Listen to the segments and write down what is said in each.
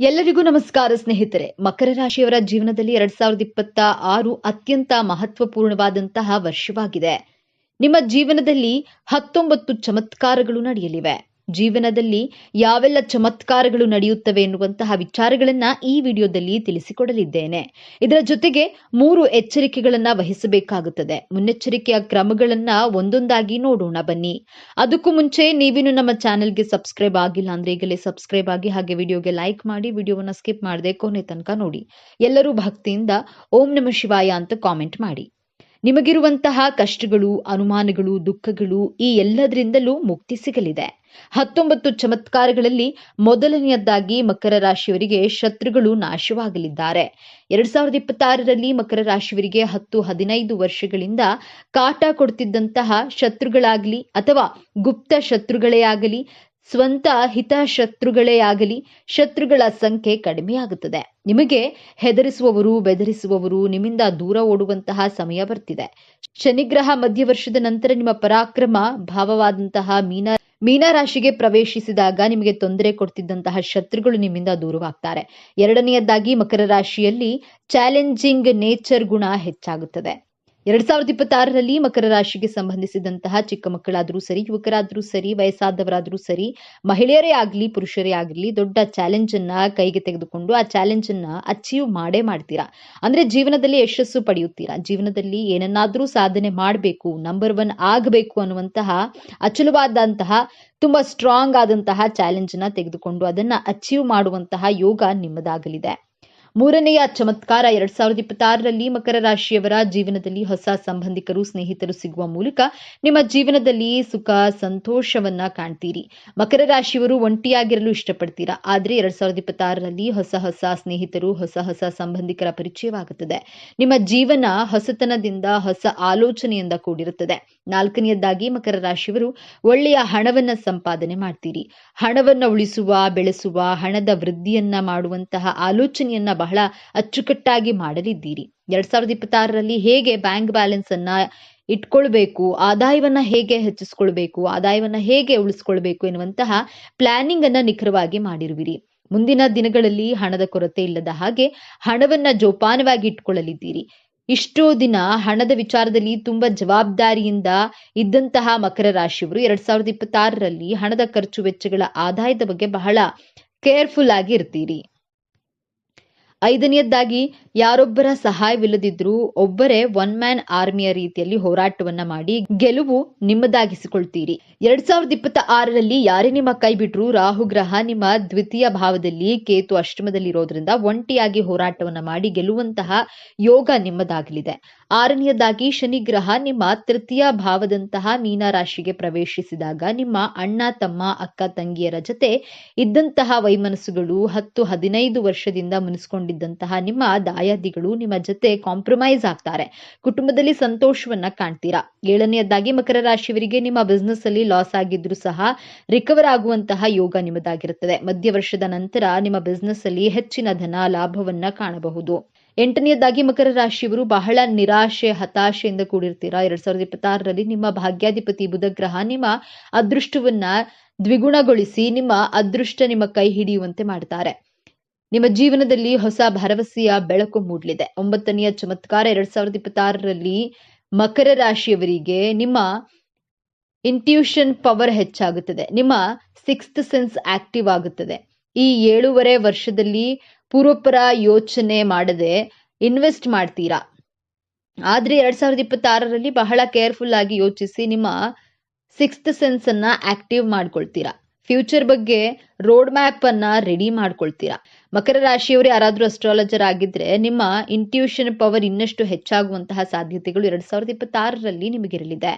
ಎಲ್ಲರಿಗೂ ನಮಸ್ಕಾರ, ಸ್ನೇಹಿತರೆ. ಮಕರ ರಾಶಿಯವರ ಜೀವನದಲ್ಲಿ ಎರಡ್ ಸಾವಿರದ ಇಪ್ಪತ್ತ ಆರು ಅತ್ಯಂತ ಮಹತ್ವಪೂರ್ಣವಾದಂತಹ ವರ್ಷವಾಗಿದೆ. ನಿಮ್ಮ ಜೀವನದಲ್ಲಿ ಹತ್ತೊಂಬತ್ತು ಚಮತ್ಕಾರಗಳು ನಡೆಯಲಿವೆ. ಜೀವನದಲ್ಲಿ ಯಾವೆಲ್ಲ ಚಮತ್ಕಾರಗಳು ನಡೆಯುತ್ತವೆ ಎನ್ನುವಂತಹ ವಿಚಾರಗಳನ್ನ ಈ ವಿಡಿಯೋದಲ್ಲಿ ತಿಳಿಸಿಕೊಡಲಿದ್ದೇನೆ. ಇದರ ಜೊತೆಗೆ ಮೂರು ಎಚ್ಚರಿಕೆಗಳನ್ನ ವಹಿಸಬೇಕಾಗುತ್ತದೆ. ಮುನ್ನೆಚ್ಚರಿಕೆಯ ಕ್ರಮಗಳನ್ನ ಒಂದೊಂದಾಗಿ ನೋಡೋಣ ಬನ್ನಿ. ಅದಕ್ಕೂ ಮುಂಚೆ ನೀವಿನ್ನು ನಮ್ಮ ಚಾನೆಲ್ಗೆ ಸಬ್ಸ್ಕ್ರೈಬ್ ಆಗಿಲ್ಲ ಅಂದ್ರೆ ಈಗಲೇ ಸಬ್ಸ್ಕ್ರೈಬ್ ಆಗಿ ಹಾಗೆ ವಿಡಿಯೋಗೆ ಲೈಕ್ ಮಾಡಿ, ವಿಡಿಯೋವನ್ನ ಸ್ಕಿಪ್ ಮಾಡದೆ ಕೊನೆ ತನಕ ನೋಡಿ. ಎಲ್ಲರೂ ಭಕ್ತಿಯಿಂದ ಓಂ ನಮ ಶಿವಾಯ ಅಂತ ಕಾಮೆಂಟ್ ಮಾಡಿ. ನಿಮಗಿರುವಂತಹ ಕಷ್ಟಗಳು, ಅನುಮಾನಗಳು, ದುಃಖಗಳು ಈ ಎಲ್ಲದರಿಂದಲೂ ಮುಕ್ತಿ ಸಿಗಲಿದೆ. ಹತ್ತೊಂಬತ್ತು ಚಮತ್ಕಾರಗಳಲ್ಲಿ ಮೊದಲನೆಯದ್ದಾಗಿ ಮಕರ ರಾಶಿಯವರಿಗೆ ಶತ್ರುಗಳು ನಾಶವಾಗಲಿದ್ದಾರೆ. ಎರಡ್ ಸಾವಿರದ ಇಪ್ಪತ್ತಾರರಲ್ಲಿ ಮಕರ ರಾಶಿಯವರಿಗೆ ಹತ್ತು, ಹದಿನೈದು ವರ್ಷಗಳಿಂದ ಕಾಟ ಕೊಡ್ತಿದ್ದಂತಹ ಶತ್ರುಗಳಾಗಲಿ ಅಥವಾ ಗುಪ್ತ ಶತ್ರುಗಳೇ ಆಗಲಿ ಸ್ವಂತ ಹಿತಶತ್ರುಗಳೇ ಆಗಲಿ, ಶತ್ರುಗಳ ಸಂಖ್ಯೆ ಕಡಿಮೆಯಾಗುತ್ತದೆ ನಿಮಗೆ ಹೆದರಿಸುವವರು, ಬೆದರಿಸುವವರು, ನಿಮ್ಮಿಂದ ದೂರ ಓಡುವಂತಹ ಸಮಯ ಬರ್ತಿದೆ. ಶನಿಗ್ರಹ ಮಧ್ಯವರ್ಷದ ನಂತರ ನಿಮ್ಮ ಪರಾಕ್ರಮ, ಭಾವವಾದಂತಹ ಮೀನ, ಮೀನರಾಶಿಗೆ ಪ್ರವೇಶಿಸಿದಾಗ ನಿಮಗೆ ತೊಂದರೆ ಕೊಡ್ತಿದ್ದಂತಹ ಶತ್ರುಗಳು ನಿಮ್ಮಿಂದ ದೂರವಾಗ್ತಾರೆ. ಎರಡನೆಯದಾಗಿ ಮಕರ ರಾಶಿಯಲ್ಲಿ ಚಾಲೆಂಜಿಂಗ್ ನೇಚರ್ ಗುಣ ಹೆಚ್ಚಾಗುತ್ತದೆ. ಎರಡ್ ಸಾವಿರದ ಇಪ್ಪತ್ತಾರರಲ್ಲಿ ಮಕರ ರಾಶಿಗೆ ಸಂಬಂಧಿಸಿದಂತಹ ಚಿಕ್ಕ ಮಕ್ಕಳಾದರೂ ಸರಿ, ಯುವಕರಾದರೂ ಸರಿ, ವಯಸ್ಸಾದವರಾದರೂ ಸರಿ, ಮಹಿಳೆಯರೇ ಆಗಲಿ, ಪುರುಷರೇ ಆಗಲಿ, ದೊಡ್ಡ ಚಾಲೆಂಜ್ ಅನ್ನ ಕೈಗೆ ತೆಗೆದುಕೊಂಡು ಆ ಚಾಲೆಂಜ್ ಅನ್ನ ಅಚೀವ್ ಮಾಡೇ ಮಾಡ್ತೀರಾ? ಅಂದ್ರೆ ಜೀವನದಲ್ಲಿ ಯಶಸ್ಸು ಪಡೆಯುತ್ತೀರಾ? ಜೀವನದಲ್ಲಿ ಏನನ್ನಾದರೂ ಸಾಧನೆ ಮಾಡಬೇಕು ನಂಬರ್ ಒನ್ ಆಗಬೇಕು ಅನ್ನುವಂತಹ ಅಚಲವಾದಂತಹ, ತುಂಬಾ ಸ್ಟ್ರಾಂಗ್ ಆದಂತಹ ಚಾಲೆಂಜ್ನ ತೆಗೆದುಕೊಂಡು ಅದನ್ನ ಅಚೀವ್ ಮಾಡುವಂತಹ ಯೋಗ ನಿಮ್ಮದಾಗಲಿದೆ. ಮೂರನೆಯ ಚಮತ್ಕಾರ ಎರಡ್ ಸಾವಿರದ ಇಪ್ಪತ್ತಾರರಲ್ಲಿ ಮಕರ ರಾಶಿಯವರ ಜೀವನದಲ್ಲಿ ಹೊಸ ಸಂಬಂಧಿಕರು, ಸ್ನೇಹಿತರು ಸಿಗುವ ಮೂಲಕ ನಿಮ್ಮ ಜೀವನದಲ್ಲಿ ಸುಖ, ಸಂತೋಷವನ್ನ ಕಾಣ್ತೀರಿ. ಮಕರ ರಾಶಿಯವರು ಒಂಟಿಯಾಗಿರಲು ಇಷ್ಟಪಡ್ತೀರಾ? ಆದ್ರೆ ಎರಡ್ ಸಾವಿರದ ಇಪ್ಪತ್ತಾರರಲ್ಲಿ ಹೊಸ ಹೊಸ ಸ್ನೇಹಿತರು, ಹೊಸ ಹೊಸ ಸಂಬಂಧಿಕರ ಪರಿಚಯವಾಗುತ್ತದೆ. ನಿಮ್ಮ ಜೀವನ ಹೊಸತನದಿಂದ, ಹೊಸ ಆಲೋಚನೆಯಿಂದ ಕೂಡಿರುತ್ತದೆ. ನಾಲ್ಕನೆಯದಾಗಿ ಮಕರ ರಾಶಿಯವರು ಒಳ್ಳೆಯ ಹಣವನ್ನ ಸಂಪಾದನೆ ಮಾಡ್ತೀರಿ. ಹಣವನ್ನ ಉಳಿಸುವ, ಬೆಳೆಸುವ, ಹಣದ ವೃದ್ಧಿಯನ್ನ ಮಾಡುವಂತಹ ಆಲೋಚನೆಯನ್ನ ಬಹಳ ಅಚ್ಚುಕಟ್ಟಾಗಿ ಮಾಡಲಿದ್ದೀರಿ. ಎರಡ್ ಸಾವಿರದ ಇಪ್ಪತ್ತಾರರಲ್ಲಿ ಹೇಗೆ ಬ್ಯಾಂಕ್ ಬ್ಯಾಲೆನ್ಸ್ ಅನ್ನ ಇಟ್ಕೊಳ್ಬೇಕು, ಆದಾಯವನ್ನ ಹೇಗೆ ಹೆಚ್ಚಿಸ್ಕೊಳ್ಬೇಕು, ಆದಾಯವನ್ನ ಹೇಗೆ ಉಳಿಸ್ಕೊಳ್ಬೇಕು ಎನ್ನುವಂತಹ ಪ್ಲಾನಿಂಗ್ ಅನ್ನ ನಿಖರವಾಗಿ ಮಾಡಿರುವಿರಿ. ಮುಂದಿನ ದಿನಗಳಲ್ಲಿ ಹಣದ ಕೊರತೆ ಇಲ್ಲದ ಹಾಗೆ ಹಣವನ್ನ ಜೋಪಾನವಾಗಿ ಇಟ್ಕೊಳ್ಳಲಿದ್ದೀರಿ. ಇಷ್ಟೋ ದಿನ ಹಣದ ವಿಚಾರದಲ್ಲಿ ತುಂಬಾ ಜವಾಬ್ದಾರಿಯಿಂದ ಇದ್ದಂತಹ ಮಕರ ರಾಶಿಯವರು ಎರಡ್ ಸಾವಿರದ ಇಪ್ಪತ್ತಾರರಲ್ಲಿ ಹಣದ ಖರ್ಚು ವೆಚ್ಚಗಳ ಆದಾಯದ ಬಗ್ಗೆ ಬಹಳ ಕೇರ್ಫುಲ್ ಆಗಿ ಇರ್ತೀರಿ. ಐದನೆಯದ್ದಾಗಿ, ಯಾರೊಬ್ಬರ ಸಹಾಯವಿಲ್ಲದಿದ್ರೂ ಒಬ್ಬರೇ ಒನ್ ಮ್ಯಾನ್ ಆರ್ಮಿಯ ರೀತಿಯಲ್ಲಿ ಹೋರಾಟವನ್ನ ಮಾಡಿ ಗೆಲುವು ನಿಮ್ಮದಾಗಿಸಿಕೊಳ್ತೀರಿ. ಎರಡ್ ಸಾವಿರದ ಇಪ್ಪತ್ತ ಆರರಲ್ಲಿ ಯಾರೇ ನಿಮ್ಮ ಕೈ ಬಿಟ್ರು ರಾಹು ಗ್ರಹ ನಿಮ್ಮ ದ್ವಿತೀಯ ಭಾವದಲ್ಲಿ ಕೇತು ಅಷ್ಟಮದಲ್ಲಿ ಇರೋದ್ರಿಂದ ಒಂಟಿಯಾಗಿ ಹೋರಾಟವನ್ನ ಮಾಡಿ ಗೆಲ್ಲುವಂತಹ ಯೋಗ ನಿಮ್ಮದಾಗಲಿದೆ. ಆರನೆಯದಾಗಿ ಶನಿ ಗ್ರಹ ನಿಮ್ಮ ತೃತೀಯ ಭಾವದಂತಹ ಮೀನ ರಾಶಿಗೆ ಪ್ರವೇಶಿಸಿದಾಗ ನಿಮ್ಮ ಅಣ್ಣ, ತಮ್ಮ, ಅಕ್ಕ, ತಂಗಿಯರ ಜೊತೆ ಇದ್ದಂತಹ ವೈಮನಸ್ಸುಗಳು ಹತ್ತು, ಹದಿನೈದು ವರ್ಷದಿಂದ ಮುನಿಸ್ಕೊಂಡಿದ್ದಂತಹ ನಿಮ್ಮ ದಾಯಾದಿಗಳು ನಿಮ್ಮ ಜೊತೆ ಕಾಂಪ್ರಮೈಸ್ ಆಗ್ತಾರೆ. ಕುಟುಂಬದಲ್ಲಿ ಸಂತೋಷವನ್ನ ಕಾಣ್ತೀರಾ? ಏಳನೆಯದಾಗಿ ಮಕರ ರಾಶಿಯವರಿಗೆ ನಿಮ್ಮ ಬಿಸ್ನೆಸ್ ಅಲ್ಲಿ ಲಾಸ್ ಆಗಿದ್ರು ಸಹ ರಿಕವರ್ ಆಗುವಂತಹ ಯೋಗ ನಿಮ್ಮದಾಗಿರುತ್ತದೆ. ಮಧ್ಯ ವರ್ಷದ ನಂತರ ನಿಮ್ಮ ಬಿಸ್ನೆಸ್ ಅಲ್ಲಿ ಹೆಚ್ಚಿನ ಧನ ಲಾಭವನ್ನ ಕಾಣಬಹುದು. ಎಂಟನೆಯದಾಗಿ ಮಕರ ರಾಶಿಯವರು ಬಹಳ ನಿರಾಶೆ, ಹತಾಶೆಯಿಂದ ಕೂಡಿರ್ತೀರಾ? ಎರಡ್ ಸಾವಿರದ ಇಪ್ಪತ್ತಾರರಲ್ಲಿ ನಿಮ್ಮ ಭಾಗ್ಯಾಧಿಪತಿ ಬುಧ ಗ್ರಹ ನಿಮ್ಮ ಅದೃಷ್ಟವನ್ನ ದ್ವಿಗುಣಗೊಳಿಸಿ, ನಿಮ್ಮ ಅದೃಷ್ಟ ನಿಮ್ಮ ಕೈ ಹಿಡಿಯುವಂತೆ ಮಾಡ್ತಾರೆ. ನಿಮ್ಮ ಜೀವನದಲ್ಲಿ ಹೊಸ ಭರವಸೆಯ ಬೆಳಕು ಮೂಡಲಿದೆ. ಒಂಬತ್ತನೆಯ ಚಮತ್ಕಾರ ಎರಡ್ ಸಾವಿರದ ಇಪ್ಪತ್ತಾರರಲ್ಲಿ ಮಕರ ರಾಶಿಯವರಿಗೆ ನಿಮ್ಮ ಇಂಟ್ಯೂಷನ್ ಪವರ್ ಹೆಚ್ಚಾಗುತ್ತದೆ. ನಿಮ್ಮ ಸಿಕ್ಸ್ತ್ ಸೆನ್ಸ್ ಆಕ್ಟಿವ್ ಆಗುತ್ತದೆ. ಈ ಏಳೂವರೆ ವರ್ಷದಲ್ಲಿ ಪೂರ್ವಪರ ಯೋಚನೆ ಮಾಡದೆ ಇನ್ವೆಸ್ಟ್ ಮಾಡ್ತೀರಾ? ಆದ್ರೆ ಎರಡ್ ಸಾವಿರದ ಇಪ್ಪತ್ತಾರರಲ್ಲಿ ಬಹಳ ಕೇರ್ಫುಲ್ ಆಗಿ ಯೋಚಿಸಿ ನಿಮ್ಮ ಸಿಕ್ಸ್ತ್ ಸೆನ್ಸ್ ಅನ್ನ ಆಕ್ಟಿವ್ ಮಾಡ್ಕೊಳ್ತೀರಾ? ಫ್ಯೂಚರ್ ಬಗ್ಗೆ ರೋಡ್ ಮ್ಯಾಪ್ ಅನ್ನ ರೆಡಿ ಮಾಡ್ಕೊಳ್ತೀರಾ? ಮಕರ ರಾಶಿಯವರು ಯಾರಾದ್ರೂ ಅಸ್ಟ್ರಾಲಜರ್ ಆಗಿದ್ರೆ ನಿಮ್ಮ ಇಂಟ್ಯೂಷನ್ ಪವರ್ ಇನ್ನಷ್ಟು ಹೆಚ್ಚಾಗುವಂತಹ ಸಾಧ್ಯತೆಗಳು ಎರಡ್ ಸಾವಿರದ ಇಪ್ಪತ್ತಾರರಲ್ಲಿ ನಿಮಗಿರಲಿದೆ.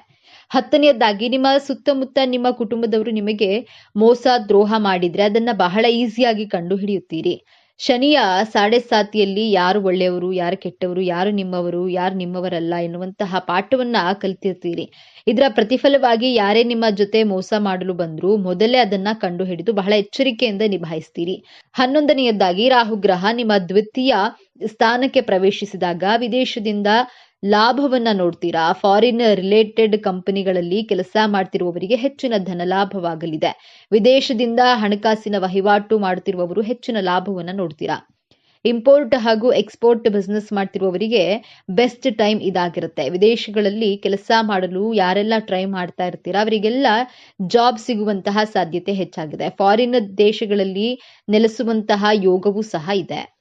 ಹತ್ತನೆಯದಾಗಿ ನಿಮ್ಮ ಸುತ್ತಮುತ್ತ ನಿಮ್ಮ ಕುಟುಂಬದವರು ನಿಮಗೆ ಮೋಸ, ದ್ರೋಹ ಮಾಡಿದ್ರೆ ಅದನ್ನ ಬಹಳ ಈಸಿಯಾಗಿ ಕಂಡು ಹಿಡಿಯುತ್ತೀರಿ ಶನಿಯ ಸಾಡೆ ಸಾತಿಯಲ್ಲಿ ಯಾರು ಒಳ್ಳೆಯವರು, ಯಾರು ಕೆಟ್ಟವರು, ಯಾರು ನಿಮ್ಮವರು, ಯಾರು ನಿಮ್ಮವರಲ್ಲ ಎನ್ನುವಂತಹ ಪಾಠವನ್ನ ಕಲಿತಿರ್ತೀರಿ. ಇದರ ಪ್ರತಿಫಲವಾಗಿ ಯಾರೇ ನಿಮ್ಮ ಜೊತೆ ಮೋಸ ಮಾಡಲು ಬಂದ್ರು ಮೊದಲೇ ಅದನ್ನ ಕಂಡು ಹಿಡಿದು ಬಹಳ ಎಚ್ಚರಿಕೆಯಿಂದ ನಿಭಾಯಿಸ್ತೀರಿ. ಹನ್ನೊಂದನೆಯದ್ದಾಗಿ ರಾಹುಗ್ರಹ ನಿಮ್ಮ ದ್ವಿತೀಯ ಸ್ಥಾನಕ್ಕೆ ಪ್ರವೇಶಿಸಿದಾಗ ವಿದೇಶದಿಂದ ಲಾಭವನ್ನ ನೋಡ್ತೀರಾ? ಫಾರಿನ್ ರಿಲೇಟೆಡ್ ಕಂಪನಿಗಳಲ್ಲಿ ಕೆಲಸ ಮಾಡ್ತಿರುವವರಿಗೆ ಹೆಚ್ಚಿನ ಧನ ಲಾಭವಾಗಲಿದೆ. ವಿದೇಶದಿಂದ ಹಣಕಾಸಿನ ವಹಿವಾಟು ಮಾಡುತ್ತಿರುವವರು ಹೆಚ್ಚಿನ ಲಾಭವನ್ನ ನೋಡ್ತೀರಾ? ಇಂಪೋರ್ಟ್ ಹಾಗೂ ಎಕ್ಸ್ಪೋರ್ಟ್ ಬಿಸ್ನೆಸ್ ಮಾಡ್ತಿರುವವರಿಗೆ ಬೆಸ್ಟ್ ಟೈಮ್ ಇದಾಗಿರುತ್ತೆ. ವಿದೇಶಗಳಲ್ಲಿ ಕೆಲಸ ಮಾಡಲು ಯಾರೆಲ್ಲ ಟ್ರೈ ಮಾಡ್ತಾ ಇರ್ತೀರಾ, ಅವರಿಗೆಲ್ಲ ಜಾಬ್ ಸಿಗುವಂತಹ ಸಾಧ್ಯತೆ ಹೆಚ್ಚಾಗಿದೆ. ಫಾರಿನ್ ದೇಶಗಳಲ್ಲಿ ನೆಲೆಸುವಂತಹ ಯೋಗವೂ ಸಹ ಇದೆ.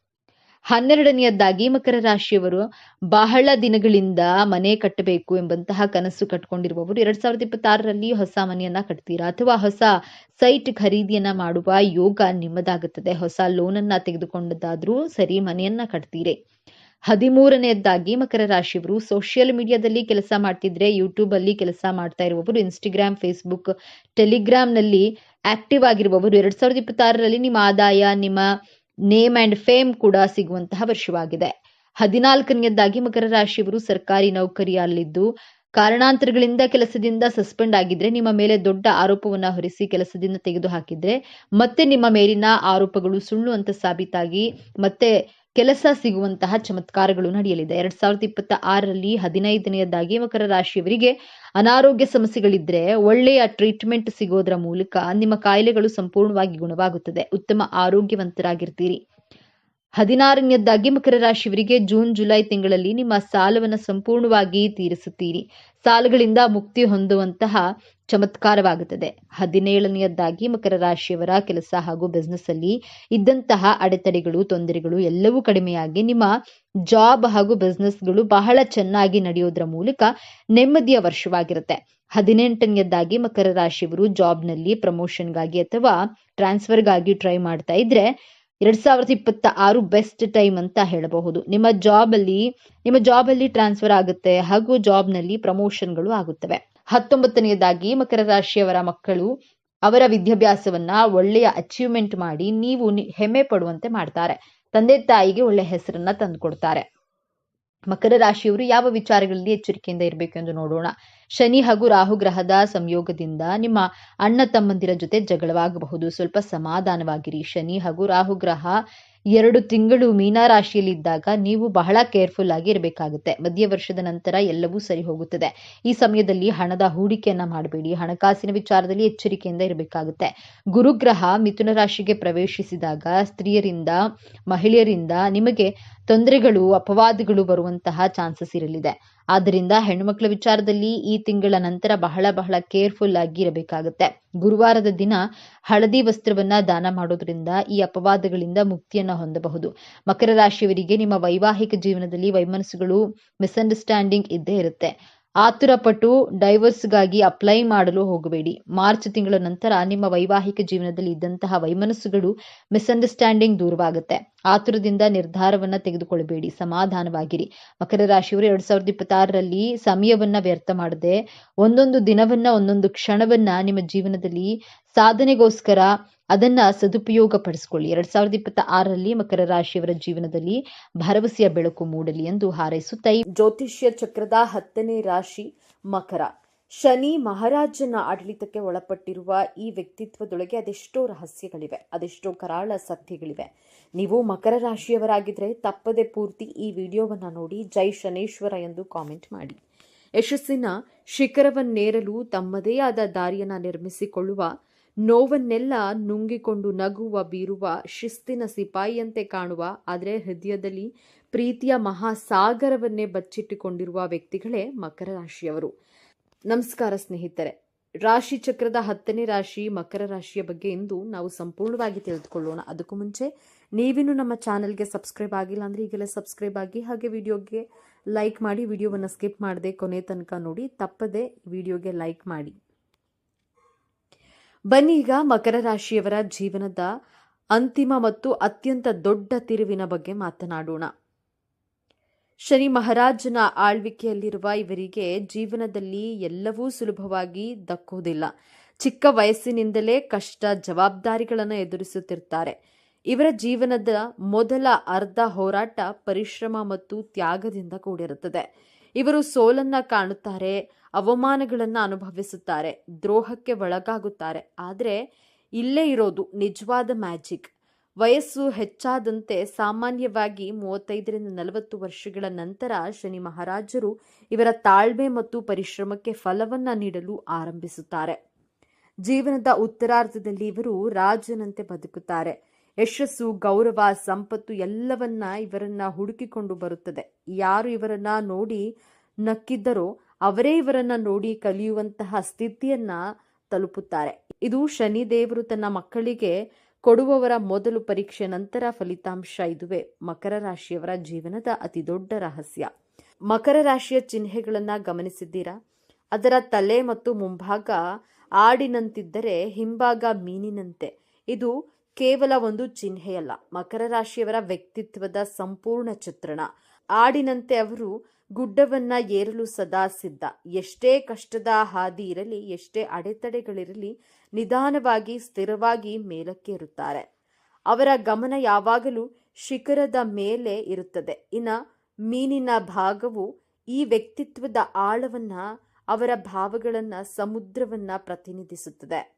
ಹನ್ನೆರಡನೆಯದ್ದಾಗಿ ಮಕರ ರಾಶಿಯವರು ಬಹಳ ದಿನಗಳಿಂದ ಮನೆ ಕಟ್ಟಬೇಕು ಎಂಬಂತಹ ಕನಸು ಕಟ್ಕೊಂಡಿರುವವರು. ಎರಡ್ ಸಾವಿರದ ಇಪ್ಪತ್ತಾರರಲ್ಲಿ ಹೊಸ ಮನೆಯನ್ನ ಕಟ್ತೀರಾ? ಅಥವಾ ಹೊಸ ಸೈಟ್ ಖರೀದಿಯನ್ನ ಮಾಡುವ ಯೋಗ ನಿಮ್ಮದಾಗುತ್ತದೆ? ಹೊಸ ಲೋನನ್ನ ತೆಗೆದುಕೊಂಡದ್ದಾದ್ರೂ ಸರಿ ಮನೆಯನ್ನ ಕಟ್ತೀರಿ. ಹದಿಮೂರನೆಯದ್ದಾಗಿ ಮಕರ ರಾಶಿಯವರು ಸೋಷಿಯಲ್ ಮೀಡಿಯಾದಲ್ಲಿ ಕೆಲಸ ಮಾಡ್ತಿದ್ರೆ ಯೂಟ್ಯೂಬ್ ಅಲ್ಲಿ ಕೆಲಸ ಮಾಡ್ತಾ ಇರುವವರು, ಇನ್ಸ್ಟಾಗ್ರಾಮ್, ಫೇಸ್ಬುಕ್, ಟೆಲಿಗ್ರಾಮ್ನಲ್ಲಿ ಆಕ್ಟಿವ್ ಆಗಿರುವವರು. ಎರಡ್ ಸಾವಿರದ ಇಪ್ಪತ್ತಾರರಲ್ಲಿ ನಿಮ್ಮ ಆದಾಯ, ನಿಮ್ಮ ನೇಮ್ ಅಂಡ್ ಫೇಮ್ ಕೂಡ ಸಿಗುವಂತಹ ವರ್ಷವಾಗಿದೆ. ಹದಿನಾಲ್ಕನೆಯದ್ದಾಗಿ ಮಕರ ರಾಶಿಯವರು ಸರ್ಕಾರಿ ನೌಕರಿಯಲ್ಲಿದ್ದು, ಕಾರಣಾಂತರಗಳಿಂದ ಕೆಲಸದಿಂದ ಸಸ್ಪೆಂಡ್ ಆಗಿದ್ರೆ ನಿಮ್ಮ ಮೇಲೆ ದೊಡ್ಡ ಆರೋಪವನ್ನ ಹೊರಿಸಿ ಕೆಲಸದಿಂದ ತೆಗೆದು ಹಾಕಿದ್ರೆ ಮತ್ತೆ ನಿಮ್ಮ ಮೇಲಿನ ಆರೋಪಗಳು ಸುಳ್ಳು ಅಂತ ಸಾಬೀತಾಗಿ ಮತ್ತೆ ಕೆಲಸ ಸಿಗುವಂತಹ ಚಮತ್ಕಾರಗಳು ನಡೆಯಲಿದೆ. ಎರಡ್ ಸಾವಿರದ ಇಪ್ಪತ್ತ ಆರರಲ್ಲಿ ಹದಿನೈದನೆಯದಾಗಿ ಮಕರ ರಾಶಿಯವರಿಗೆ ಅನಾರೋಗ್ಯ ಸಮಸ್ಯೆಗಳಿದ್ರೆ ಒಳ್ಳೆಯ ಟ್ರೀಟ್ಮೆಂಟ್ ಸಿಗೋದ್ರ ಮೂಲಕ ನಿಮ್ಮ ಕಾಯಿಲೆಗಳು ಸಂಪೂರ್ಣವಾಗಿ ಗುಣವಾಗುತ್ತದೆ. ಉತ್ತಮ ಆರೋಗ್ಯವಂತರಾಗಿರ್ತೀರಿ. ಹದಿನಾರನೆಯದ್ದಾಗಿ ಮಕರ ರಾಶಿಯವರಿಗೆ ಜೂನ್, ಜುಲೈ ತಿಂಗಳಲ್ಲಿ ನಿಮ್ಮ ಸಾಲವನ್ನು ಸಂಪೂರ್ಣವಾಗಿ ತೀರಿಸುತ್ತೀರಿ. ಸಾಲಗಳಿಂದ ಮುಕ್ತಿ ಹೊಂದುವಂತಹ ಚಮತ್ಕಾರವಾಗುತ್ತದೆ. ಹದಿನೇಳನೆಯದ್ದಾಗಿ ಮಕರ ರಾಶಿಯವರ ಕೆಲಸ ಹಾಗೂ ಬಿಸ್ನೆಸ್ ಅಲ್ಲಿ ಇದ್ದಂತಹ ಅಡೆತಡೆಗಳು, ತೊಂದರೆಗಳು ಎಲ್ಲವೂ ಕಡಿಮೆಯಾಗಿ ನಿಮ್ಮ ಜಾಬ್ ಹಾಗೂ ಬಿಸ್ನೆಸ್ಗಳು ಬಹಳ ಚೆನ್ನಾಗಿ ನಡೆಯೋದ್ರ ಮೂಲಕ ನೆಮ್ಮದಿಯ ವರ್ಷವಾಗಿರುತ್ತೆ. ಹದಿನೆಂಟನೆಯದ್ದಾಗಿ ಮಕರ ರಾಶಿಯವರು ಜಾಬ್ನಲ್ಲಿ ಪ್ರಮೋಷನ್ಗಾಗಿ ಅಥವಾ ಟ್ರಾನ್ಸ್ಫರ್ಗಾಗಿ ಟ್ರೈ ಮಾಡ್ತಾ ಇದ್ರೆ ಎರಡ್ ಸಾವಿರದ ಇಪ್ಪತ್ತ ಆರು ಬೆಸ್ಟ್ ಟೈಮ್ ಅಂತ ಹೇಳಬಹುದು. ನಿಮ್ಮ ಜಾಬ್ ಅಲ್ಲಿ, ನಿಮ್ಮ ಜಾಬ್ ಅಲ್ಲಿ ಟ್ರಾನ್ಸ್ಫರ್ ಆಗುತ್ತೆ ಹಾಗೂ ಜಾಬ್ನಲ್ಲಿ ಪ್ರಮೋಷನ್ಗಳು ಆಗುತ್ತವೆ. ಹತ್ತೊಂಬತ್ತನೆಯದಾಗಿ ಮಕರ ರಾಶಿಯವರ ಮಕ್ಕಳು ಅವರ ವಿದ್ಯಾಭ್ಯಾಸವನ್ನ ಒಳ್ಳೆಯ ಅಚೀವ್ಮೆಂಟ್ ಮಾಡಿ ನೀವು ಹೆಮ್ಮೆ ಪಡುವಂತೆ ಮಾಡ್ತಾರೆ. ತಂದೆ ತಾಯಿಗೆ ಒಳ್ಳೆ ಹೆಸರನ್ನ ತಂದುಕೊಡ್ತಾರೆ. ಮಕರ ರಾಶಿಯವರು ಯಾವ ವಿಚಾರಗಳಲ್ಲಿ ಎಚ್ಚರಿಕೆಯಿಂದ ಇರಬೇಕು ಎಂದು ನೋಡೋಣ. ಶನಿ ಹಾಗೂ ರಾಹು ಗ್ರಹದ ಸಂಯೋಗದಿಂದ ನಿಮ್ಮ ಅಣ್ಣ ತಮ್ಮಂದಿರ ಜೊತೆ ಜಗಳವಾಗಬಹುದು. ಸ್ವಲ್ಪ ಸಮಾಧಾನವಾಗಿರಿ. ಶನಿ ಹಾಗೂ ರಾಹು ಗ್ರಹ ಎರಡು ತಿಂಗಳು ಮೀನ ರಾಶಿಯಲ್ಲಿದ್ದಾಗ ನೀವು ಬಹಳ ಕೇರ್ಫುಲ್ ಆಗಿ ಇರಬೇಕಾಗುತ್ತೆ. ಮಧ್ಯ ವರ್ಷದ ನಂತರ ಎಲ್ಲವೂ ಸರಿ ಹೋಗುತ್ತದೆ. ಈ ಸಮಯದಲ್ಲಿ ಹಣದ ಹೂಡಿಕೆಯನ್ನ ಮಾಡಬೇಡಿ. ಹಣಕಾಸಿನ ವಿಚಾರದಲ್ಲಿ ಎಚ್ಚರಿಕೆಯಿಂದ ಇರಬೇಕಾಗುತ್ತೆ. ಗುರುಗ್ರಹ ಮಿಥುನ ರಾಶಿಗೆ ಪ್ರವೇಶಿಸಿದಾಗ ಸ್ತ್ರೀಯರಿಂದ, ಮಹಿಳೆಯರಿಂದ ನಿಮಗೆ ತೊಂದರೆಗಳು, ಅಪವಾದಗಳು ಬರುವಂತಹ ಚಾನ್ಸಸ್ ಇರಲಿದೆ. ಆದ್ದರಿಂದ ಹೆಣ್ಣುಮಕ್ಕಳ ವಿಚಾರದಲ್ಲಿ ಈ ತಿಂಗಳ ನಂತರ ಬಹಳ ಬಹಳ ಕೇರ್ಫುಲ್ ಆಗಿ ಇರಬೇಕಾಗುತ್ತೆ ಗುರುವಾರದ ದಿನ ಹಳದಿ ವಸ್ತ್ರವನ್ನ ದಾನ ಮಾಡೋದ್ರಿಂದ ಈ ಅಪವಾದಗಳಿಂದ ಮುಕ್ತಿಯನ್ನ ಹೊಂದಬಹುದು. ಮಕರ ರಾಶಿಯವರಿಗೆ ನಿಮ್ಮ ವೈವಾಹಿಕ ಜೀವನದಲ್ಲಿ ವೈಮನಸ್ಸುಗಳು ಮಿಸ್ಅಂಡರ್ಸ್ಟ್ಯಾಂಡಿಂಗ್ ಇದ್ದೇ ಇರುತ್ತೆ. ಆತುರಪಟ್ಟು ಡೈವರ್ಸ್ಗಾಗಿ ಅಪ್ಲೈ ಮಾಡಲು ಹೋಗಬೇಡಿ. ಮಾರ್ಚ್ ತಿಂಗಳ ನಂತರ ನಿಮ್ಮ ವೈವಾಹಿಕ ಜೀವನದಲ್ಲಿ ಇದ್ದಂತಹ ವೈಮನಸ್ಸುಗಳು ಮಿಸ್ಅಂಡರ್ಸ್ಟ್ಯಾಂಡಿಂಗ್ ದೂರವಾಗುತ್ತೆ. ಆತುರದಿಂದ ನಿರ್ಧಾರವನ್ನ ತೆಗೆದುಕೊಳ್ಳಬೇಡಿ, ಸಮಾಧಾನವಾಗಿರಿ. ಮಕರ ರಾಶಿಯವರು ಎರಡ್ ಸಾವಿರದ ಇಪ್ಪತ್ತಾರರಲ್ಲಿ ಸಮಯವನ್ನ ವ್ಯರ್ಥ ಮಾಡದೆ, ಒಂದೊಂದು ದಿನವನ್ನ, ಒಂದೊಂದು ಕ್ಷಣವನ್ನ ನಿಮ್ಮ ಜೀವನದಲ್ಲಿ ಸಾಧನೆಗೋಸ್ಕರ ಅದನ್ನ ಸದುಪಯೋಗ ಪಡಿಸಿಕೊಳ್ಳಿ ಎರಡ್ ಸಾವಿರದ ಇಪ್ಪತ್ತ ಆರರಲ್ಲಿ ಮಕರ ರಾಶಿಯವರ ಜೀವನದಲ್ಲಿ ಭರವಸೆಯ ಬೆಳಕು ಮೂಡಲಿ ಎಂದು ಹಾರೈಸುತ್ತೈ ಜ್ಯೋತಿಷ್ಯ ಚಕ್ರದ ಹತ್ತನೇ ರಾಶಿ ಮಕರ. ಶನಿ ಮಹಾರಾಜನ ಆಡಳಿತಕ್ಕೆ ಒಳಪಟ್ಟಿರುವ ಈ ವ್ಯಕ್ತಿತ್ವದೊಳಗೆ ಅದೆಷ್ಟೋ ರಹಸ್ಯಗಳಿವೆ, ಅದೆಷ್ಟೋ ಕರಾಳ ಸತ್ಯಗಳಿವೆ. ನೀವು ಮಕರ ರಾಶಿಯವರಾಗಿದ್ದರೆ ತಪ್ಪದೆ ಪೂರ್ತಿ ಈ ವಿಡಿಯೋವನ್ನು ನೋಡಿ ಜೈ ಶನೇಶ್ವರ ಎಂದು ಕಾಮೆಂಟ್ ಮಾಡಿ. ಯಶಸ್ಸಿನ ಶಿಖರವನ್ನೇರಲು ತಮ್ಮದೇ ಆದ ದಾರಿಯನ್ನು ನಿರ್ಮಿಸಿಕೊಳ್ಳುವ, ನೋವನ್ನೆಲ್ಲ ನುಂಗಿಕೊಂಡು ನಗುವ, ಬೀರುವ, ಶಿಸ್ತಿನ ಸಿಪಾಯಿಯಂತೆ ಕಾಣುವ, ಆದರೆ ಹೃದಯದಲ್ಲಿ ಪ್ರೀತಿಯ ಮಹಾಸಾಗರವನ್ನೇ ಬಚ್ಚಿಟ್ಟುಕೊಂಡಿರುವ ವ್ಯಕ್ತಿಗಳೇ ಮಕರ ರಾಶಿಯವರು. ನಮಸ್ಕಾರ ಸ್ನೇಹಿತರೆ. ರಾಶಿ ಚಕ್ರದ ಹತ್ತನೇ ರಾಶಿ ಮಕರ ರಾಶಿಯ ಬಗ್ಗೆ ಇಂದು ನಾವು ಸಂಪೂರ್ಣವಾಗಿ ತಿಳಿದುಕೊಳ್ಳೋಣ. ಅದಕ್ಕೂ ಮುಂಚೆ ನೀವಿನ್ನು ನಮ್ಮ ಚಾನೆಲ್ಗೆ ಸಬ್ಸ್ಕ್ರೈಬ್ ಆಗಿಲ್ಲ ಅಂದರೆ ಈಗೆಲ್ಲ ಸಬ್ಸ್ಕ್ರೈಬ್ ಆಗಿ ಹಾಗೆ ವಿಡಿಯೋಗೆ ಲೈಕ್ ಮಾಡಿ, ವಿಡಿಯೋವನ್ನು ಸ್ಕಿಪ್ ಮಾಡದೆ ಕೊನೆ ತನಕ ನೋಡಿ, ತಪ್ಪದೆ ವಿಡಿಯೋಗೆ ಲೈಕ್ ಮಾಡಿ. ಬನ್ನಿ ಈಗ ಮಕರ ರಾಶಿಯವರ ಜೀವನದ ಅಂತಿಮ ಮತ್ತು ಅತ್ಯಂತ ದೊಡ್ಡ ತಿರುವಿನ ಬಗ್ಗೆ ಮಾತನಾಡೋಣ. ಶನಿ ಮಹಾರಾಜನ ಆಳ್ವಿಕೆಯಲ್ಲಿರುವ ಇವರಿಗೆ ಜೀವನದಲ್ಲಿ ಎಲ್ಲವೂ ಸುಲಭವಾಗಿ ದಕ್ಕುವುದಿಲ್ಲ ಚಿಕ್ಕ ವಯಸ್ಸಿನಿಂದಲೇ ಕಷ್ಟ ಜವಾಬ್ದಾರಿಗಳನ್ನು ಎದುರಿಸುತ್ತಿರ್ತಾರೆ. ಇವರ ಜೀವನದ ಮೊದಲ ಅರ್ಧ ಹೋರಾಟ ಪರಿಶ್ರಮ ಮತ್ತು ತ್ಯಾಗದಿಂದ ಕೂಡಿರುತ್ತದೆ. ಇವರು ಸೋಲನ್ನ ಕಾಣುತ್ತಾರೆ, ಅವಮಾನಗಳನ್ನು ಅನುಭವಿಸುತ್ತಾರೆ, ದ್ರೋಹಕ್ಕೆ ಒಳಗಾಗುತ್ತಾರೆ. ಆದರೆ ಇಲ್ಲೇ ಇರೋದು ನಿಜವಾದ ಮ್ಯಾಜಿಕ್. ವಯಸ್ಸು ಹೆಚ್ಚಾದಂತೆ ಸಾಮಾನ್ಯವಾಗಿ ಮೂವತ್ತೈದರಿಂದ ನಲವತ್ತು ವರ್ಷಗಳ ನಂತರ ಶನಿ ಮಹಾರಾಜರು ಇವರ ತಾಳ್ಮೆ ಮತ್ತು ಪರಿಶ್ರಮಕ್ಕೆ ಫಲವನ್ನ ನೀಡಲು ಆರಂಭಿಸುತ್ತಾರೆ. ಜೀವನದ ಉತ್ತರಾರ್ಧದಲ್ಲಿ ಇವರು ರಾಜನಂತೆ ಬದುಕುತ್ತಾರೆ. ಯಶಸ್ಸು, ಗೌರವ, ಸಂಪತ್ತು ಎಲ್ಲವನ್ನ ಇವರನ್ನ ಹುಡುಕಿಕೊಂಡು ಬರುತ್ತದೆ. ಯಾರು ಇವರನ್ನ ನೋಡಿ ನಕ್ಕಿದ್ದರೋ ಅವರೇ ಇವರನ್ನ ನೋಡಿ ಕಲಿಯುವಂತಹ ಸ್ಥಿತಿಯನ್ನ ತಲುಪುತ್ತಾರೆ. ಇದು ಶನಿದೇವರು ತನ್ನ ಮಕ್ಕಳಿಗೆ ಕೊಡುವವರ ಮೊದಲು ಪರೀಕ್ಷೆ ನಂತರ ಫಲಿತಾಂಶ ಇದುವೇ. ಮಕರ ರಾಶಿಯವರ ಜೀವನದ ಅತಿ ದೊಡ್ಡ ರಹಸ್ಯ. ಮಕರ ರಾಶಿಯ ಚಿಹ್ನೆಗಳನ್ನ ಗಮನಿಸಿದ್ದೀರಾ? ಅದರ ತಲೆ ಮತ್ತು ಮುಂಭಾಗ ಆಡಿನಂತಿದ್ದರೆ ಹಿಂಭಾಗ ಮೀನಿನಂತೆ. ಇದು ಕೇವಲ ಒಂದು ಚಿಹ್ನೆಯಲ್ಲ. ಮಕರ ರಾಶಿಯವರ ವ್ಯಕ್ತಿತ್ವದ ಸಂಪೂರ್ಣ ಚಿತ್ರಣ. ಆಡಿನಂತೆ ಅವರು ಗುಡ್ಡವನ್ನ ಏರಲು ಸದಾ ಸಿದ್ಧ. ಎಷ್ಟೇ ಕಷ್ಟದ ಹಾದಿ ಇರಲಿ, ಎಷ್ಟೇ ಅಡೆತಡೆಗಳಿರಲಿ ನಿಧಾನವಾಗಿ, ಸ್ಥಿರವಾಗಿ ಮೇಲಕ್ಕೆ ಇರುತ್ತಾರೆ ಅವರ ಗಮನ ಯಾವಾಗಲೂ ಶಿಖರದ ಮೇಲೆ ಇರುತ್ತದೆ. ಇನ್ನು ಮೀನಿನ ಭಾಗವು ಈ ವ್ಯಕ್ತಿತ್ವದ ಆಳವನ್ನ, ಅವರ ಭಾವಗಳನ್ನ, ಸಮುದ್ರವನ್ನ ಪ್ರತಿನಿಧಿಸುತ್ತದೆ.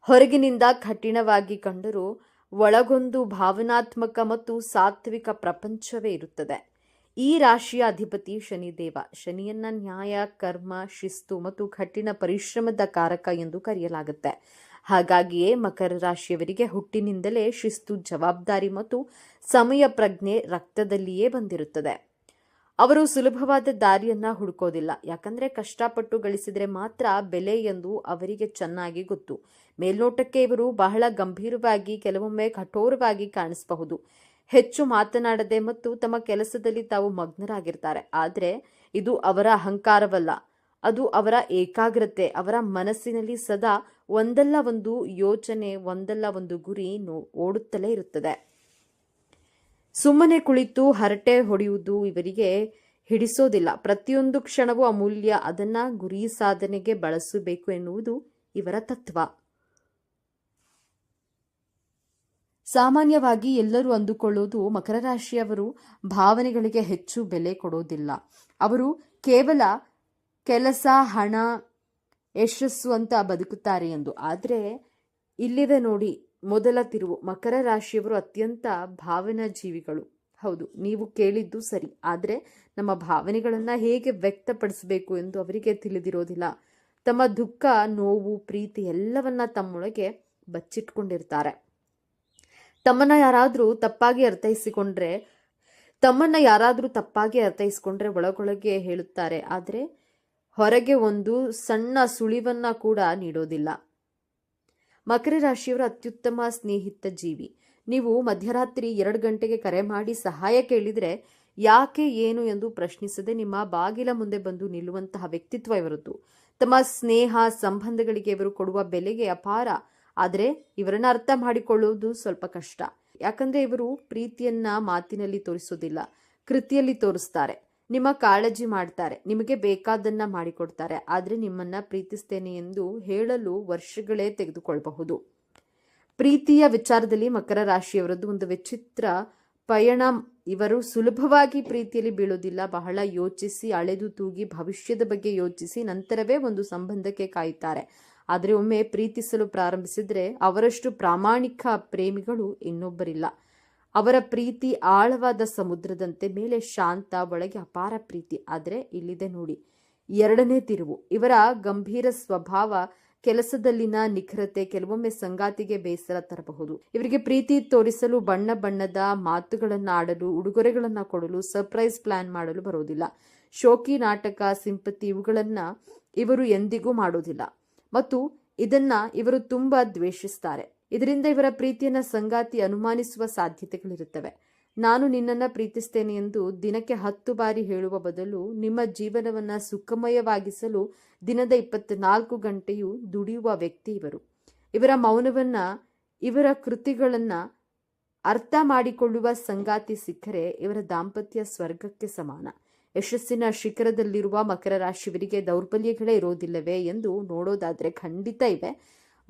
ಹೊರಗಿನಿಂದ ಕಠಿಣವಾಗಿ ಕಂಡರೂ ಒಳಗೊಂದು ಭಾವನಾತ್ಮಕ ಮತ್ತು ಸಾತ್ವಿಕ ಪ್ರಪಂಚವೇ ಇರುತ್ತದೆ. ಈ ರಾಶಿಯ ಅಧಿಪತಿ ಶನಿದೇವ. ಶನಿಯನ್ನ ನ್ಯಾಯ, ಕರ್ಮ, ಶಿಸ್ತು ಮತ್ತು ಕಠಿಣ ಪರಿಶ್ರಮದ ಕಾರಕ ಎಂದು ಕರೆಯಲಾಗುತ್ತೆ. ಹಾಗಾಗಿಯೇ ಮಕರ ರಾಶಿಯವರಿಗೆ ಹುಟ್ಟಿನಿಂದಲೇ ಶಿಸ್ತು, ಜವಾಬ್ದಾರಿ ಮತ್ತು ಸಮಯ ಪ್ರಜ್ಞೆ ರಕ್ತದಲ್ಲಿಯೇ ಬಂದಿರುತ್ತದೆ. ಅವರು ಸುಲಭವಾದ ದಾರಿಯನ್ನ ಹುಡುಕೋದಿಲ್ಲ. ಯಾಕಂದ್ರೆ ಕಷ್ಟಪಟ್ಟು ಗಳಿಸಿದ್ರೆ ಮಾತ್ರ ಬೆಲೆ ಎಂದು ಅವರಿಗೆ ಚೆನ್ನಾಗಿ ಗೊತ್ತು. ಮೇಲ್ನೋಟಕ್ಕೆ ಇವರು ಬಹಳ ಗಂಭೀರವಾಗಿ, ಕೆಲವೊಮ್ಮೆ ಕಠೋರವಾಗಿ ಕಾಣಿಸಬಹುದು. ಹೆಚ್ಚು ಮಾತನಾಡದೆ ಮತ್ತು ತಮ್ಮ ಕೆಲಸದಲ್ಲಿ ತಾವು ಮಗ್ನರಾಗಿರ್ತಾರೆ. ಆದರೆ ಇದು ಅವರ ಅಹಂಕಾರವಲ್ಲ. ಅದು ಅವರ ಏಕಾಗ್ರತೆ, ಅವರ ಮನಸ್ಸಿನಲ್ಲಿ ಸದಾ ಒಂದಲ್ಲ ಒಂದು ಯೋಚನೆ, ಒಂದಲ್ಲ ಒಂದು ಗುರಿ ಓಡುತ್ತಲೇ ಇರುತ್ತದೆ. ಸುಮ್ಮನೆ ಕುಳಿತು ಹರಟೆ ಹೊಡೆಯುವುದು ಇವರಿಗೆ ಹಿಡಿಸೋದಿಲ್ಲ. ಪ್ರತಿಯೊಂದು ಕ್ಷಣವೂ ಅಮೂಲ್ಯ ಅದನ್ನ ಗುರಿ ಸಾಧನೆಗೆ ಬಳಸಬೇಕು ಎನ್ನುವುದು ಇವರ ತತ್ವ. ಸಾಮಾನ್ಯವಾಗಿ ಎಲ್ಲರೂ ಅಂದುಕೊಳ್ಳುವುದು ಮಕರ ರಾಶಿಯವರು ಭಾವನೆಗಳಿಗೆ ಹೆಚ್ಚು ಬೆಲೆ ಕೊಡೋದಿಲ್ಲ. ಅವರು ಕೇವಲ ಕೆಲಸ, ಹಣ, ಯಶಸ್ಸು ಅಂತ ಬದುಕುತ್ತಾರೆ ಎಂದು. ಆದರೆ ಇಲ್ಲಿದೆ ನೋಡಿ, ಮೊದಲ ತಿರುವು, ಮಕರ ರಾಶಿಯವರು ಅತ್ಯಂತ ಭಾವನಾ ಜೀವಿಗಳು ಹೌದು, ನೀವು ಕೇಳಿದ್ದು ಸರಿ. ಆದರೆ ನಮ್ಮ ಭಾವನೆಗಳನ್ನು ಹೇಗೆ ವ್ಯಕ್ತಪಡಿಸಬೇಕು ಎಂದು ಅವರಿಗೆ ತಿಳಿದಿರೋದಿಲ್ಲ. ತಮ್ಮ ದುಃಖ, ನೋವು, ಪ್ರೀತಿ ಎಲ್ಲವನ್ನ ತಮ್ಮೊಳಗೆ ಬಚ್ಚಿಟ್ಕೊಂಡಿರ್ತಾರೆ. ತಮ್ಮನ್ನ ಯಾರಾದರೂ ತಪ್ಪಾಗಿ ಅರ್ಥೈಸಿಕೊಂಡ್ರೆ, ತಮ್ಮನ್ನ ಯಾರಾದರೂ ತಪ್ಪಾಗಿ ಅರ್ಥೈಸಿಕೊಂಡ್ರೆ ಒಳಗೊಳಗೆ ಹೇಳುತ್ತಾರೆ. ಆದರೆ ಹೊರಗೆ ಒಂದು ಸಣ್ಣ ಸುಳಿವನ್ನ ಕೂಡ ನೀಡೋದಿಲ್ಲ. ಮಕರ ರಾಶಿಯವರ ಅತ್ಯುತ್ತಮ ಸ್ನೇಹಿತ ಜೀವಿ. ನೀವು ಮಧ್ಯರಾತ್ರಿ ಎರಡು ಗಂಟೆಗೆ ಕರೆ ಮಾಡಿ ಸಹಾಯ ಕೇಳಿದರೆ ಯಾಕೆ ಏನು ಎಂದು ಪ್ರಶ್ನಿಸದೆ ನಿಮ್ಮ ಬಾಗಿಲ ಮುಂದೆ ಬಂದು ನಿಲ್ಲುವಂತಹ ವ್ಯಕ್ತಿತ್ವ ಇವರದ್ದು. ತಮ್ಮ ಸ್ನೇಹ, ಸಂಬಂಧಗಳಿಗೆ ಇವರು ಕೊಡುವ ಬೆಲೆಗೆ ಅಪಾರ ಆದರೆ ಇವರನ್ನ ಅರ್ಥ ಮಾಡಿಕೊಳ್ಳುವುದು ಸ್ವಲ್ಪ ಕಷ್ಟ. ಯಾಕಂದ್ರೆ ಇವರು ಪ್ರೀತಿಯನ್ನ ಮಾತಿನಲ್ಲಿ ತೋರಿಸೋದಿಲ್ಲ, ಕೃತಿಯಲ್ಲಿ ತೋರಿಸ್ತಾರೆ. ನಿಮ್ಮ ಕಾಳಜಿ ಮಾಡ್ತಾರೆ, ನಿಮಗೆ ಬೇಕಾದನ್ನ ಮಾಡಿಕೊಡ್ತಾರೆ. ಆದರೆ ನಿಮ್ಮನ್ನ ಪ್ರೀತಿಸ್ತೇನೆ ಎಂದು ಹೇಳಲು ವರ್ಷಗಳೇ ತೆಗೆದುಕೊಳ್ಳಬಹುದು ಪ್ರೀತಿಯ ವಿಚಾರದಲ್ಲಿ ಮಕರ ರಾಶಿಯವರದ್ದು ಒಂದು ವಿಚಿತ್ರ ಪಯಣ. ಇವರು ಸುಲಭವಾಗಿ ಪ್ರೀತಿಯಲ್ಲಿ ಬೀಳೋದಿಲ್ಲ, ಬಹಳ ಯೋಚಿಸಿ, ಅಳೆದು ತೂಗಿ ಭವಿಷ್ಯದ ಬಗ್ಗೆ ಯೋಚಿಸಿ ನಂತರವೇ ಒಂದು ಸಂಬಂಧಕ್ಕೆ ಕಾಯುತ್ತಾರೆ. ಆದರೆ ಒಮ್ಮೆ ಪ್ರೀತಿಸಲು ಪ್ರಾರಂಭಿಸಿದರೆ ಅವರಷ್ಟು ಪ್ರಾಮಾಣಿಕ ಪ್ರೇಮಿಗಳು ಇನ್ನೊಬ್ಬರಿಲ್ಲ. ಅವರ ಪ್ರೀತಿ ಆಳವಾದ ಸಮುದ್ರದಂತೆ ಮೇಲೆ ಶಾಂತ, ಒಳಗೆ ಅಪಾರ ಪ್ರೀತಿ. ಆದರೆ ಇಲ್ಲಿದೆ ನೋಡಿ, ಎರಡನೇ ತಿರುವು. ಇವರ ಗಂಭೀರ ಸ್ವಭಾವ ಕೆಲಸದಲ್ಲಿನ ನಿಖರತೆ, ಕೆಲವೊಮ್ಮೆ ಸಂಗಾತಿಗೆ ಬೇಸರ ತರಬಹುದು. ಇವರಿಗೆ ಪ್ರೀತಿ ತೋರಿಸಲು ಬಣ್ಣ ಬಣ್ಣದ ಮಾತುಗಳನ್ನು ಆಡಲು, ಉಡುಗೊರೆಗಳನ್ನು ಕೊಡಲು, ಸರ್ಪ್ರೈಸ್ ಪ್ಲಾನ್ ಮಾಡಲು ಬರೋದಿಲ್ಲ ಶೋಕಿ ನಾಟಕ, ಸಿಂಪತಿ ಇವುಗಳನ್ನ ಇವರು ಎಂದಿಗೂ ಮಾಡೋದಿಲ್ಲ. ಮತ್ತು ಇದನ್ನ ಇವರು ತುಂಬಾ ದ್ವೇಷಿಸ್ತಾರೆ. ಇದರಿಂದ ಇವರ ಪ್ರೀತಿಯನ್ನ ಸಂಗಾತಿ ಅನುಮಾನಿಸುವ ಸಾಧ್ಯತೆಗಳಿರುತ್ತವೆ. ನಾನು ನಿನ್ನನ್ನ ಪ್ರೀತಿಸ್ತೇನೆ ಎಂದು ದಿನಕ್ಕೆ ಹತ್ತು ಬಾರಿ ಹೇಳುವ ಬದಲು ನಿಮ್ಮ ಜೀವನವನ್ನ ಸುಖಮಯವಾಗಿಸಲು ದಿನದ ಇಪ್ಪತ್ನಾಲ್ಕು ಗಂಟೆಯೂ ದುಡಿಯುವ ವ್ಯಕ್ತಿ ಇವರು. ಇವರ ಮೌನವನ್ನ, ಇವರ ಕೃತಿಗಳನ್ನ ಅರ್ಥ ಮಾಡಿಕೊಳ್ಳುವ ಸಂಗಾತಿ ಸಿಕ್ಕರೆ ಇವರ ದಾಂಪತ್ಯ ಸ್ವರ್ಗಕ್ಕೆ ಸಮಾನ. ಯಶಸ್ಸಿನ ಶಿಖರದಲ್ಲಿರುವ ಮಕರ ರಾಶಿಯವರಿಗೆ ದೌರ್ಬಲ್ಯಗಳೇ ಇರೋದಿಲ್ಲವೇ ಎಂದು ನೋಡೋದಾದರೆ ಖಂಡಿತ ಇವೆ.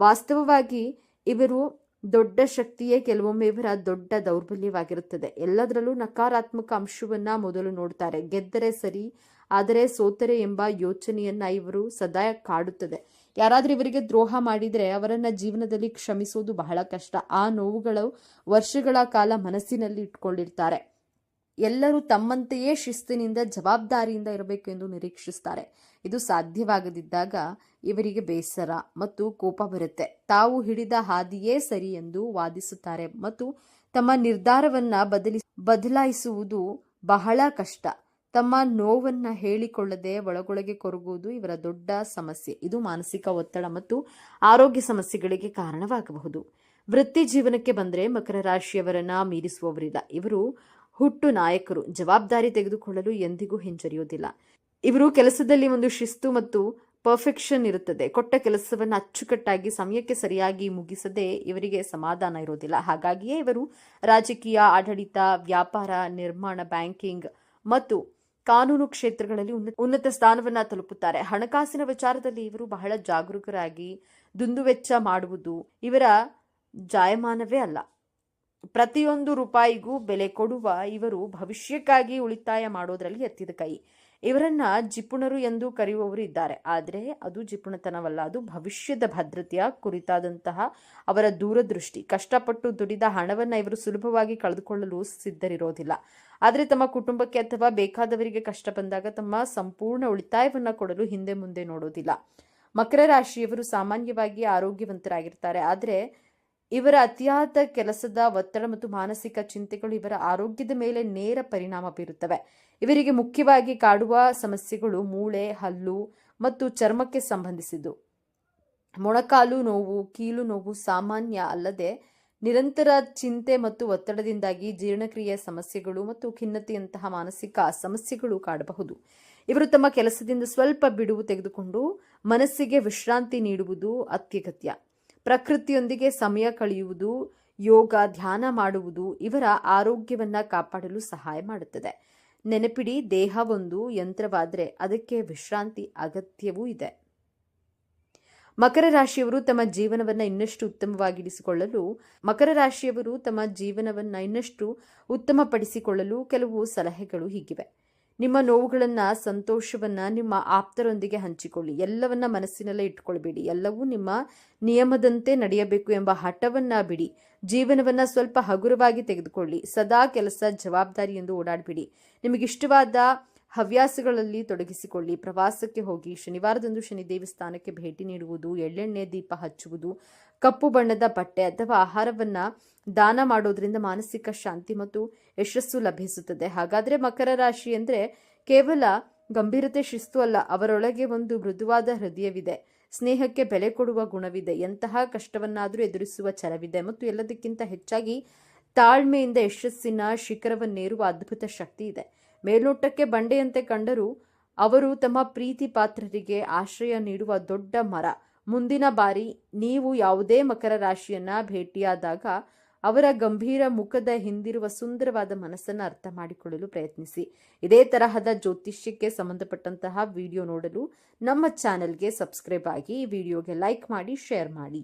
ವಾಸ್ತವವಾಗಿ ಇವರು ದೊಡ್ಡ ಶಕ್ತಿಯೇ ಕೆಲವೊಮ್ಮೆ ಇವರ ದೊಡ್ಡ ದೌರ್ಬಲ್ಯವಾಗಿರುತ್ತದೆ. ಎಲ್ಲದರಲ್ಲೂ ನಕಾರಾತ್ಮಕ ಅಂಶವನ್ನ ಮೊದಲು ನೋಡ್ತಾರೆ. ಗೆದ್ದರೆ ಸರಿ, ಆದರೆ ಸೋತರೆ ಎಂಬ ಯೋಚನೆಯನ್ನ ಇವರು ಸದಾ ಕಾಡುತ್ತದೆ. ಯಾರಾದರೂ ಇವರಿಗೆ ದ್ರೋಹ ಮಾಡಿದರೆ ಅವರನ್ನ ಜೀವನದಲ್ಲಿ ಕ್ಷಮಿಸೋದು ಬಹಳ ಕಷ್ಟ. ಆ ನೋವುಗಳು ವರ್ಷಗಳ ಕಾಲ ಮನಸ್ಸಿನಲ್ಲಿ ಇಟ್ಕೊಂಡಿರ್ತಾರೆ. ಎಲ್ಲರೂ ತಮ್ಮಂತೆಯೇ ಶಿಸ್ತಿನಿಂದ, ಜವಾಬ್ದಾರಿಯಿಂದ ಇರಬೇಕು ಎಂದು ನಿರೀಕ್ಷಿಸ್ತಾರೆ. ಇದು ಸಾಧ್ಯವಾಗದಿದ್ದಾಗ ಇವರಿಗೆ ಬೇಸರ ಮತ್ತು ಕೋಪ ಬರುತ್ತೆ. ತಾವು ಹಿಡಿದ ಹಾದಿಯೇ ಸರಿ ಎಂದು ವಾದಿಸುತ್ತಾರೆ ಮತ್ತು ತಮ್ಮ ನಿರ್ಧಾರವನ್ನ ಬದಲಿ, ಬದಲಾಯಿಸುವುದು ಬಹಳ ಕಷ್ಟ. ತಮ್ಮ ನೋವನ್ನ ಹೇಳಿಕೊಳ್ಳದೆ ಒಳಗೊಳಗೆ ಕೊರಗುವುದು ಇವರ ದೊಡ್ಡ ಸಮಸ್ಯೆ. ಇದು ಮಾನಸಿಕ ಒತ್ತಡ ಮತ್ತು ಆರೋಗ್ಯ ಸಮಸ್ಯೆಗಳಿಗೆ ಕಾರಣವಾಗಬಹುದು. ವೃತ್ತಿ ಜೀವನಕ್ಕೆ ಬಂದರೆ ಮಕರ ರಾಶಿಯವರನ್ನ ಮೀರಿಸುವವರಿಲ್ಲ. ಇವರು ಹುಟ್ಟು ನಾಯಕರು ಜವಾಬ್ದಾರಿ ತೆಗೆದುಕೊಳ್ಳಲು ಎಂದಿಗೂ ಹಿಂಜರಿಯುವುದಿಲ್ಲ. ಇವರು ಕೆಲಸದಲ್ಲಿ ಒಂದು ಶಿಸ್ತು ಮತ್ತು ಪರ್ಫೆಕ್ಷನ್ ಇರುತ್ತದೆ. ಕೊಟ್ಟ ಕೆಲಸವನ್ನು ಅಚ್ಚುಕಟ್ಟಾಗಿ, ಸಮಯಕ್ಕೆ ಸರಿಯಾಗಿ ಮುಗಿಸದೆ ಇವರಿಗೆ ಸಮಾಧಾನ ಇರೋದಿಲ್ಲ ಹಾಗಾಗಿಯೇ ಇವರು ರಾಜಕೀಯ, ಆಡಳಿತ, ವ್ಯಾಪಾರ, ನಿರ್ಮಾಣ, ಬ್ಯಾಂಕಿಂಗ್ ಮತ್ತು ಕಾನೂನು ಕ್ಷೇತ್ರಗಳಲ್ಲಿ ಉನ್ನ- ಉನ್ನತ ಸ್ಥಾನವನ್ನು ತಲುಪುತ್ತಾರೆ. ಹಣಕಾಸಿನ ವಿಚಾರದಲ್ಲಿ ಇವರು ಬಹಳ ಜಾಗರೂಕರಾಗಿ ದುಂದುವೆಚ್ಚ ಮಾಡುವುದು ಇವರ ಜಾಯಮಾನವೇ ಅಲ್ಲ. ಪ್ರತಿಯೊಂದು ರೂಪಾಯಿಗೂ ಬೆಲೆ ಕೊಡುವ ಇವರು ಭವಿಷ್ಯಕ್ಕಾಗಿ ಉಳಿತಾಯ ಮಾಡೋದ್ರಲ್ಲಿ ಎತ್ತಿದ ಕೈ. ಇವರನ್ನ ಜಿಪುಣರು ಎಂದು ಕರೆಯುವವರು ಇದ್ದಾರೆ. ಆದರೆ ಅದು ಜಿಪುಣತನವಲ್ಲ, ಅದು ಭವಿಷ್ಯದ ಭದ್ರತೆಯ ಕುರಿತಾದಂತಹ ಅವರ ದೂರದೃಷ್ಟಿ. ಕಷ್ಟಪಟ್ಟು ದುಡಿದ ಹಣವನ್ನ ಇವರು ಸುಲಭವಾಗಿ ಕಳೆದುಕೊಳ್ಳಲು ಸಿದ್ಧರಿರೋದಿಲ್ಲ. ಆದರೆ ತಮ್ಮ ಕುಟುಂಬಕ್ಕೆ ಅಥವಾ ಬೇಕಾದವರಿಗೆ ಕಷ್ಟ ಬಂದಾಗ ತಮ್ಮ ಸಂಪೂರ್ಣ ಉಳಿತಾಯವನ್ನ ಕೊಡಲು ಹಿಂದೆ ಮುಂದೆ ನೋಡೋದಿಲ್ಲ. ಮಕರ ರಾಶಿಯವರು ಸಾಮಾನ್ಯವಾಗಿ ಆರೋಗ್ಯವಂತರಾಗಿರ್ತಾರೆ. ಆದರೆ ಇವರ ಅತಿಯಾದ ಕೆಲಸದ ಒತ್ತಡ ಮತ್ತು ಮಾನಸಿಕ ಚಿಂತೆಗಳು ಇವರ ಆರೋಗ್ಯದ ಮೇಲೆ ನೇರ ಪರಿಣಾಮ ಬೀರುತ್ತವೆ. ಇವರಿಗೆ ಮುಖ್ಯವಾಗಿ ಕಾಡುವ ಸಮಸ್ಯೆಗಳು ಮೂಳೆ, ಹಲ್ಲು ಮತ್ತು ಚರ್ಮಕ್ಕೆ ಸಂಬಂಧಿಸಿದ್ದು. ಮೊಣಕಾಲು ನೋವು, ಕೀಲು ನೋವು ಸಾಮಾನ್ಯ ಅಲ್ಲದೆ ನಿರಂತರ ಚಿಂತೆ ಮತ್ತು ಒತ್ತಡದಿಂದಾಗಿ ಜೀರ್ಣಕ್ರಿಯೆ ಸಮಸ್ಯೆಗಳು ಮತ್ತು ಖಿನ್ನತೆಯಂತಹ ಮಾನಸಿಕ ಸಮಸ್ಯೆಗಳು ಕಾಡಬಹುದು. ಇವರು ತಮ್ಮ ಕೆಲಸದಿಂದ ಸ್ವಲ್ಪ ಬಿಡುವು ತೆಗೆದುಕೊಂಡು ಮನಸ್ಸಿಗೆ ವಿಶ್ರಾಂತಿ ನೀಡುವುದು ಅತ್ಯಗತ್ಯ. ಪ್ರಕೃತಿಯೊಂದಿಗೆ ಸಮಯ ಕಳೆಯುವುದು, ಯೋಗ, ಧ್ಯಾನ ಮಾಡುವುದು ಇವರ ಆರೋಗ್ಯವನ್ನು ಕಾಪಾಡಲು ಸಹಾಯ ಮಾಡುತ್ತದೆ. ನೆನಪಿಡಿ, ದೇಹ ಒಂದು ಯಂತ್ರವಾದರೆ ಅದಕ್ಕೆ ವಿಶ್ರಾಂತಿ ಅಗತ್ಯವೂ ಇದೆ. ಮಕರ ರಾಶಿಯವರು ತಮ್ಮ ಜೀವನವನ್ನು ಇನ್ನಷ್ಟು ಉತ್ತಮವಾಗಿರಿಸಿಕೊಳ್ಳಲು, ಮಕರ ರಾಶಿಯವರು ತಮ್ಮ ಜೀವನವನ್ನು ಇನ್ನಷ್ಟು ಉತ್ತಮಪಡಿಸಿಕೊಳ್ಳಲು ಕೆಲವು ಸಲಹೆಗಳು ಹೀಗಿವೆ. ನಿಮ್ಮ ನೋವುಗಳನ್ನು, ಸಂತೋಷವನ್ನ ನಿಮ್ಮ ಆಪ್ತರೊಂದಿಗೆ ಹಂಚಿಕೊಳ್ಳಿ. ಎಲ್ಲವನ್ನ ಮನಸ್ಸಿನಲ್ಲೇ ಇಟ್ಕೊಳ್ಬೇಡಿ. ಎಲ್ಲವೂ ನಿಮ್ಮ ನಿಯಮದಂತೆ ನಡೆಯಬೇಕು ಎಂಬ ಹಠವನ್ನ ಬಿಡಿ. ಜೀವನವನ್ನ ಸ್ವಲ್ಪ ಹಗುರವಾಗಿ ತೆಗೆದುಕೊಳ್ಳಿ. ಸದಾ ಕೆಲಸ ಜವಾಬ್ದಾರಿ ಎಂದು ಓಡಾಡಬೇಡಿ. ನಿಮಗಿಷ್ಟವಾದ ಹವ್ಯಾಸಗಳಲ್ಲಿ ತೊಡಗಿಸಿಕೊಳ್ಳಿ. ಪ್ರವಾಸಕ್ಕೆ ಹೋಗಿ ಶನಿವಾರದಂದು ಶನಿ ದೇವಸ್ಥಾನಕ್ಕೆ ಭೇಟಿ ನೀಡುವುದು, ಎಳ್ಳೆಣ್ಣೆ ದೀಪ ಹಚ್ಚುವುದು, ಕಪ್ಪು ಬಣ್ಣದ ಬಟ್ಟೆ ಅಥವಾ ಆಹಾರವನ್ನ ದಾನ ಮಾಡೋದ್ರಿಂದ ಮಾನಸಿಕ ಶಾಂತಿ ಮತ್ತು ಯಶಸ್ಸು ಲಭಿಸುತ್ತದೆ. ಹಾಗಾದ್ರೆ ಮಕರ ರಾಶಿ ಅಂದ್ರೆ ಕೇವಲ ಗಂಭೀರತೆ, ಶಿಸ್ತು ಅಲ್ಲ, ಅವರೊಳಗೆ ಒಂದು ಮೃದುವಾದ ಹೃದಯವಿದೆ. ಸ್ನೇಹಕ್ಕೆ ಬೆಲೆ ಕೊಡುವ ಗುಣವಿದೆ. ಎಂತಹ ಕಷ್ಟವನ್ನಾದರೂ ಎದುರಿಸುವ ಛಲವಿದೆ ಮತ್ತು ಎಲ್ಲದಕ್ಕಿಂತ ಹೆಚ್ಚಾಗಿ ತಾಳ್ಮೆಯಿಂದ ಯಶಸ್ಸಿನ ಶಿಖರವನ್ನೇರುವ ಅದ್ಭುತ ಶಕ್ತಿ ಇದೆ. ಮೇಲ್ನೋಟಕ್ಕೆ ಬಂಡೆಯಂತೆ ಕಂಡರೂ ಅವರು ತಮ್ಮ ಪ್ರೀತಿ ಪಾತ್ರರಿಗೆ ಆಶ್ರಯ ನೀಡುವ ದೊಡ್ಡ ಮರ. ಮುಂದಿನ ಬಾರಿ ನೀವು ಯಾವುದೇ ಮಕರ ರಾಶಿಯನ್ನ ಭೇಟಿಯಾದಾಗ ಅವರ ಗಂಭೀರ ಮುಖದ ಹಿಂದಿರುವ ಸುಂದರವಾದ ಮನಸ್ಸನ್ನು ಅರ್ಥ ಮಾಡಿಕೊಳ್ಳಲು ಪ್ರಯತ್ನಿಸಿ. ಇದೇ ತರಹದ ಜ್ಯೋತಿಷ್ಯಕ್ಕೆ ಸಂಬಂಧಪಟ್ಟಂತಹ ವಿಡಿಯೋ ನೋಡಲು ನಮ್ಮ ಚಾನೆಲ್ಗೆ ಸಬ್ಸ್ಕ್ರೈಬ್ ಆಗಿ ವಿಡಿಯೋಗೆ ಲೈಕ್ ಮಾಡಿ, ಶೇರ್ ಮಾಡಿ.